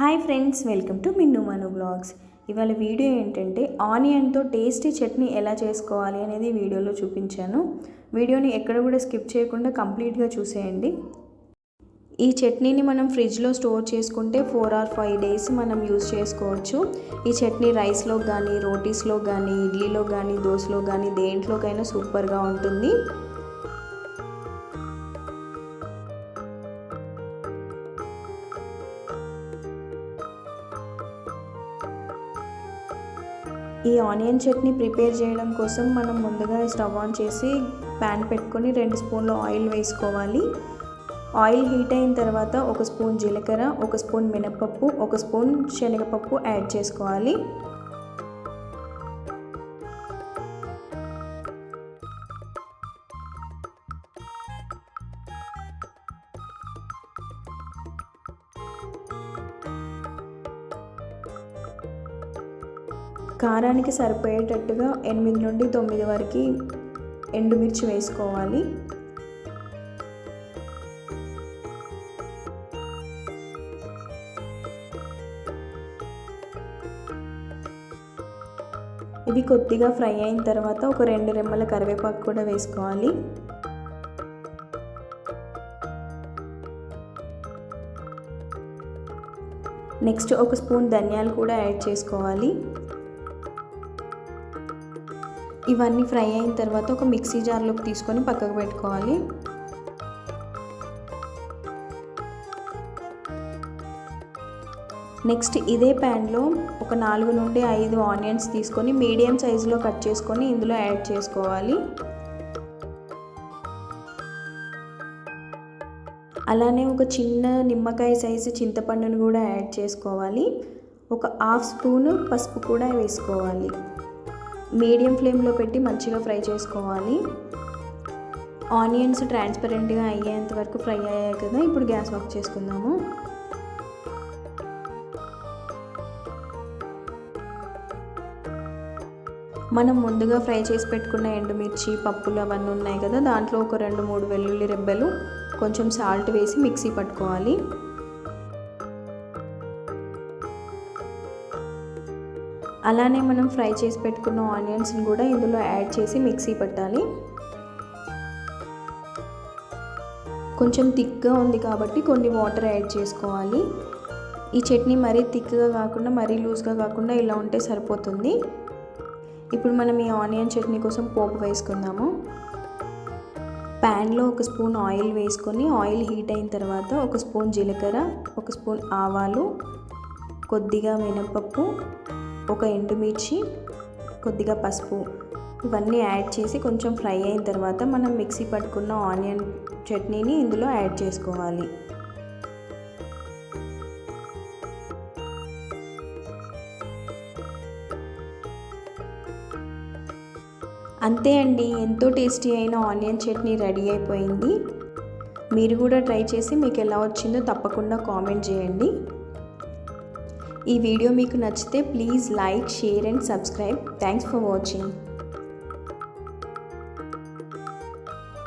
Hi friends welcome to Minnu Manu blogs. ఇవాళ video ఏంటంటే ఆనియన్తో టేస్టీ చట్నీ ఎలా చేసుకోవాలి అనేది వీడియోలో చూపించాను. వీడియోని ఎక్కడ కూడా స్కిప్ చేయకుండా కంప్లీట్గా చూసేయండి. ఈ చట్నీని మనం ఫ్రిడ్జ్లో స్టోర్ చేసుకుంటే ఫోర్ ఆర్ ఫైవ్ డేస్ మనం యూజ్ చేసుకోవచ్చు. ఈ చట్నీ రైస్లో కానీ రోటీస్లో కానీ ఇడ్లీలో కానీ దోశలో కానీ దేంట్లోకైనా సూపర్గా ఉంటుంది. ఈ ఆనియన్ చట్నీ ప్రిపేర్ చేయడం కోసం మనం ముందుగా స్టవ్ ఆన్ చేసి ప్యాన్ పెట్టుకొని రెండు స్పూన్లు ఆయిల్ వేసుకోవాలి. ఆయిల్ హీట్ అయిన తర్వాత ఒక స్పూన్ జీలకర్ర ఒక స్పూన్ మినపప్పు ఒక స్పూన్ శనగపప్పు యాడ్ చేసుకోవాలి. కారానికి సరిపోయేటట్టుగా ఎనిమిది నుండి తొమ్మిది వరకు ఎండుమిర్చి వేసుకోవాలి. ఇది కొద్దిగా ఫ్రై అయిన తర్వాత ఒక రెండు రెమ్మల కరివేపాకు కూడా వేసుకోవాలి. నెక్స్ట్ ఒక స్పూన్ ధనియాలు కూడా యాడ్ చేసుకోవాలి. ఇవన్నీ ఫ్రై అయిన తర్వాత ఒక మిక్సీ జార్లోకి తీసుకొని పక్కకు పెట్టుకోవాలి. నెక్స్ట్ ఇదే ప్యాన్లో ఒక నాలుగు నుండి ఐదు ఆనియన్స్ తీసుకొని మీడియం సైజులో కట్ చేసుకొని ఇందులో యాడ్ చేసుకోవాలి. అలానే ఒక చిన్న నిమ్మకాయ సైజు చింతపండును కూడా యాడ్ చేసుకోవాలి. ఒక హాఫ్ స్పూన్ పసుపు కూడా వేసుకోవాలి. మీడియం ఫ్లేమ్లో పెట్టి మంచిగా ఫ్రై చేసుకోవాలి. ఆనియన్స్ ట్రాన్స్పరెంట్గా అయ్యేంత వరకు ఫ్రై అయ్యాయి కదా ఇప్పుడు గ్యాస్ ఆఫ్ చేసుకుందాము. మనం ముందుగా ఫ్రై చేసి పెట్టుకున్న ఎండుమిర్చి పప్పులు అవన్నీ ఉన్నాయి కదా దాంట్లో ఒక రెండు మూడు వెల్లుల్లి రెబ్బలు కొంచెం సాల్ట్ వేసి మిక్సీ పట్టుకోవాలి. అలానే మనం ఫ్రై చేసి పెట్టుకున్న ఆనియన్స్ని కూడా ఇందులో యాడ్ చేసి మిక్సీ పట్టాలి. కొంచెం థిక్గా ఉంది కాబట్టి కొన్ని వాటర్ యాడ్ చేసుకోవాలి. ఈ చట్నీ మరీ థిక్గా కాకుండా మరీ లూజ్గా కాకుండా ఇలా ఉంటే సరిపోతుంది. ఇప్పుడు మనం ఈ ఆనియన్ చట్నీ కోసం పోపు వేసుకుందాము. ప్యాన్లో ఒక స్పూన్ ఆయిల్ వేసుకొని ఆయిల్ హీట్ అయిన తర్వాత ఒక స్పూన్ జీలకర్ర ఒక స్పూన్ ఆవాలు కొద్దిగా మినపప్పు ఒక ఎండుమిర్చి కొద్దిగా పసుపు ఇవన్నీ యాడ్ చేసి కొంచెం ఫ్రై అయిన తర్వాత మనం మిక్సీ పట్టుకున్న ఆనియన్ చట్నీని ఇందులో యాడ్ చేసుకోవాలి. అంతే అండి. ఎంతో టేస్టీ అయిన ఆనియన్ చట్నీ రెడీ అయిపోయింది. మీరు కూడా ట్రై చేసి మీకు ఎలా వచ్చిందో తప్పకుండా కామెంట్ చేయండి. ఈ వీడియో మీకు నచ్చితే please like share and subscribe. Thanks for watching